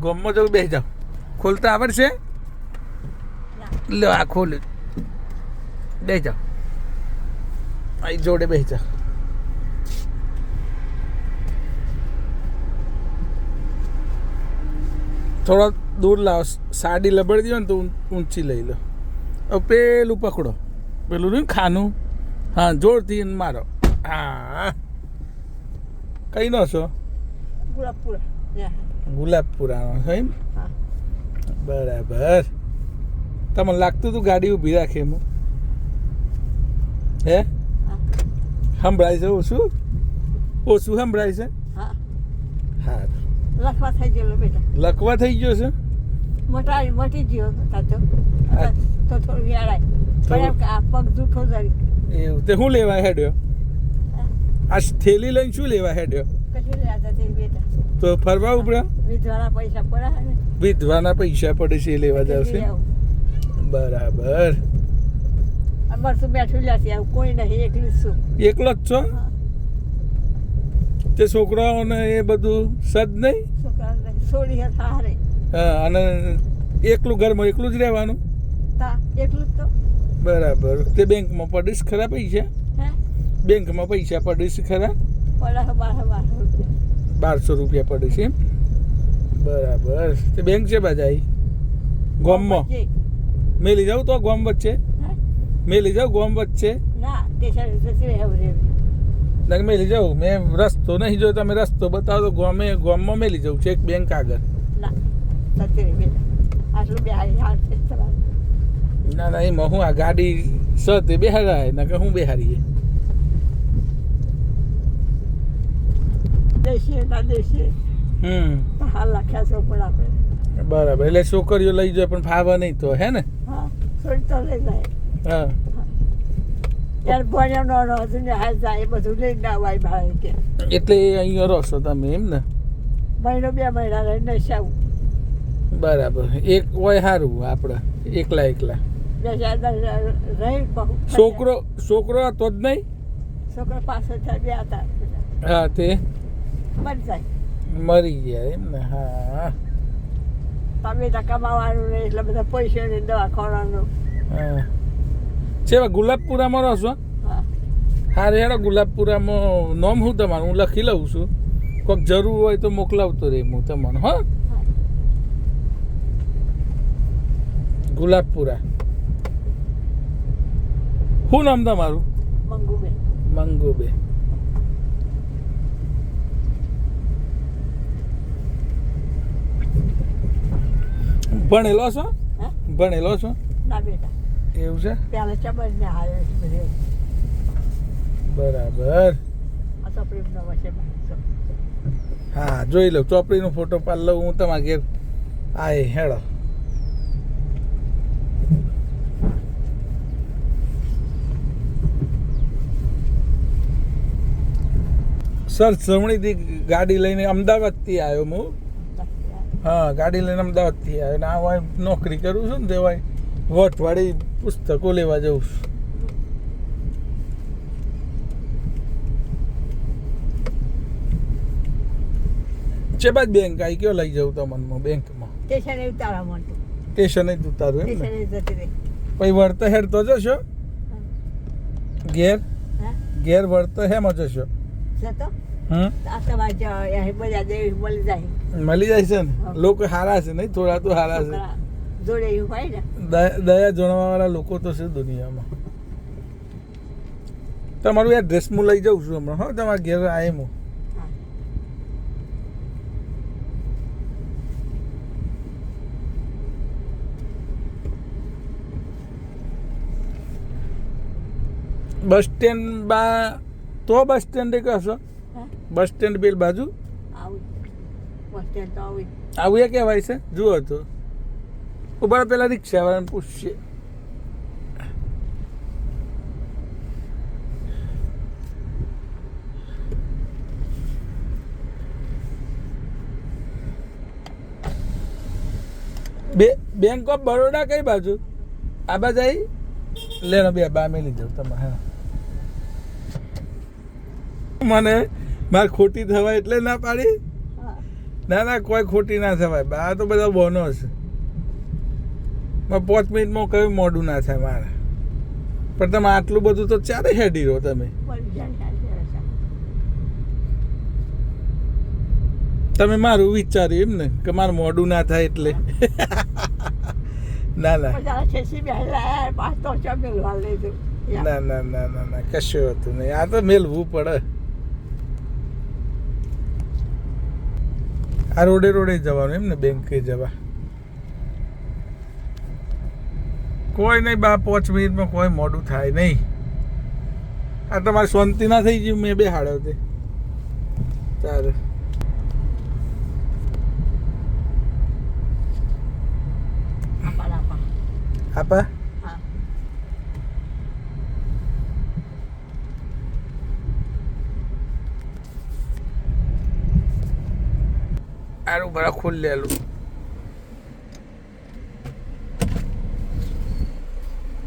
ગમમાં જવું બે જાઓ. ખોલતા આવડશે? લો, આ ખોલ. બે જાઓ. અહીં જોડે બે જાઓ. થોડો દૂર લાવો. સાડી લબડી દો ને તો ઊંચી લઈ લો. હવે પેલું પકડો. પેલું રહ્યું ખાનું. હા, જોરથી મારો. હા. કઈ નો છો? ગુલાબપુરા ગુલાબપુરાનો છે એમ હા. બરાબર. તમને લાગતું હતું ગાડી ઊભી રાખે એમ? હે? હા. સંભળાય છે ઓછું? ઓછું સંભળાય છે? હા. હા. લખવા થઈ ગયેલો બેટા. લખવા થઈ ગયો છે? મોટા મોટી ગયો તાતો આ- તો થોડું વેળાય. પણ આ પગ જરી એવું. તે શું લેવા હેડ્યો? આ થેલી લઈને શું લેવા હેડ્યો? કશું બેટા. તો ફરવા ઉપડ્યા વિધવાના પૈસા પડે ને. વિધવાના પૈસા પડે છે એ લેવા લઈ બરાબર. અમારે તો બેઠું આવું કોઈ નહીં એકલી છું. એકલો જ છો? તે છોકરાઓને એ બધું સદ નહીં? છોડી હારે હા અને એકલું ઘરમાં એકલું જ રહેવાનું? એકલું જ તો. બરાબર. તે બેંકમાં પડીશ ખરા પૈસા? હે? બેંકમાં પૈસા પડીશ ખરા? પડે બાર બાર રૂપિયા. બારસો રૂપિયા પડે છે. બરાબર. તે બેંક છે બાજા ગોમમાં. મેં મેલી જાઉં તો ગોમ વચ્ચે? મેં મેલી જાઉં ગોમ વચ્ચે? ના મેં મેલી જાઉં. મેં રસ્તો નહીં જોયો તમે રસ્તો બતાવો તો ગોમે ગોમમાં મેલી જાઉં છે એક બેંક આગળ. ના ના એમાં હું આ ગાડી સ તે બેહારાય ના કે હું બેહારીએ. ના હમ. હા લખ્યા છો પણ આપણે. બરાબર એટલે છોકરીઓ લઈ જાય પણ ફાવા નહીં તો હે ને? હા છોડી તો લઈ જાય. હા. યાર ભણ્યા નો હજુ ને હાલ જાય બધું લઈને આવાય ભાઈ કે. એટલે અહીંયા રહો છો તમે એમ ને? મહિનો બે મહિના રહીને નશાવું બરાબર એક હોય સારું આપણે એકલા એકલા. છોકરો છોકરો હતો જ નહીં? છોકરો પાછળ બે હતા. હા તે? મરી જાય. મરી જાય એમ ને હા. તમે તો કમાવાનું નહીં એટલે બધા પૈસા ને દવા હા. છે ગુલાબપુરામાં રહો છો? હા. હેડો ગુલાબપુરામાં નોમ હું તમારું? હું લખી લઉં છું. કોઈક જરૂર હોય તો મોકલાવતો રે હું તમને હા. ગુલાબપુરા. શું નામ તમારું? મંગુબે મંગુબે ભણેલો છો? હા? ભણેલો છો? ના બેટા. એવું છે? પેલા ચમન ને હારે બધે બરાબર. હા જોઈ લઉં ચોપડીનો ફોટો પાડ લઉં હું તમારા ઘેર. આય હેડો સર જમણીથી ગાડી લઈને અમદાવાદથી આવ્યો હું. હા ગાડી લઈને અમદાવાદથી આવે ને આ નોકરી કરું છું ને તે હોય વટવાળી પુસ્તકો લેવા જઉં છું. છે બાદ બેંક આવી કયો લઈ જવું તમને બેંકમાં. સ્ટેશને ઉતારવા માંડતું સ્ટેશને જ ઉતારું એમ ને? પછી વળતો હેડ તો જશો? ઘેર? ઘેર વળતો હેમાં જશો? જતો? મળી જાય. છે ને? લોકો હારા છે નહીં? થોડા તો હારા છે. દયા જોડવા વાળા લોકો તો છે દુનિયામાં. તમારું એડ્રેસ હું લઈ જાઉં છું હમણાં હા તમારા ઘેર આયમ હું. બસ સ્ટેન્ડ બા તો બસ સ્ટેન્ડે કહેશો? બસ સ્ટેન્ડ બેલ બાજુ? આવું એ કહેવાય છે? જુઓ તો. ઊભા પેલા રિક્ષાવાળાને પૂછશે બે બેંક ઓફ બરોડા કઈ બાજુ? આ બાજુ આવી લેનો બે બા મેલી જાઉં તમારે હા. મને મારે ખોટી થવાય એટલે ના પાડી? ના ના કોઈ ખોટી ના થવાય. આ તો બધા બોનો છે. પાંચ મિનિટમાં કયું મોડું ના થાય મારે? પણ તમે આટલું બધું તો ચારે હેડી રહો તમે. તમે મારું વિચાર્યું એમ ને કે મારું મોડું ના થાય એટલે. ના ના. ના ના ના ના ના કશું હતું નહીં. આ તો મેલવું પડે. આ રોડે રોડે જવાનું એમ ને? બેંકે જવા. કોઈ નહીં બા પાંચ મિનિટમાં કોઈ મોડું થાય નહીં. આ તમારે શાંતિ ના થઈ ગયું મેં બે હાડો તે. તારે આપણ આપણ. આપા હા. આરું બરા ખુલ્લેલું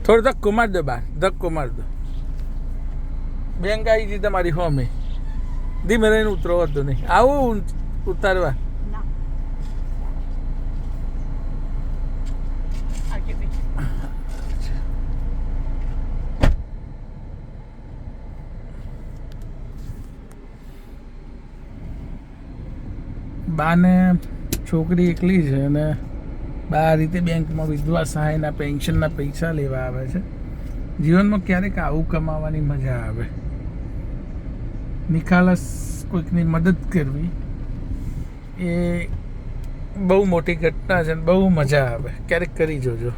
થોડો ધક્કો માર દો બાર ધક્કો માર દો. બેંક આવી ગઈ તમારી હોમે. ધીમે રહીને ઉતરો હતો નહીં. આવું ઉતારવા ના. આવજે બેટા. બાને છોકરી એકલી છે અને બા આ રીતે બેંકમાં વિધવા સહાયના, પેન્શનના પૈસા લેવા આવે છે. જીવનમાં ક્યારેક આવું કમાવાની મજા આવે. નિખાલસ કોઈકની મદદ કરવી એ બહુ મોટી ઘટના છે બહુ મજા આવે. ક્યારેક કરી જોજો.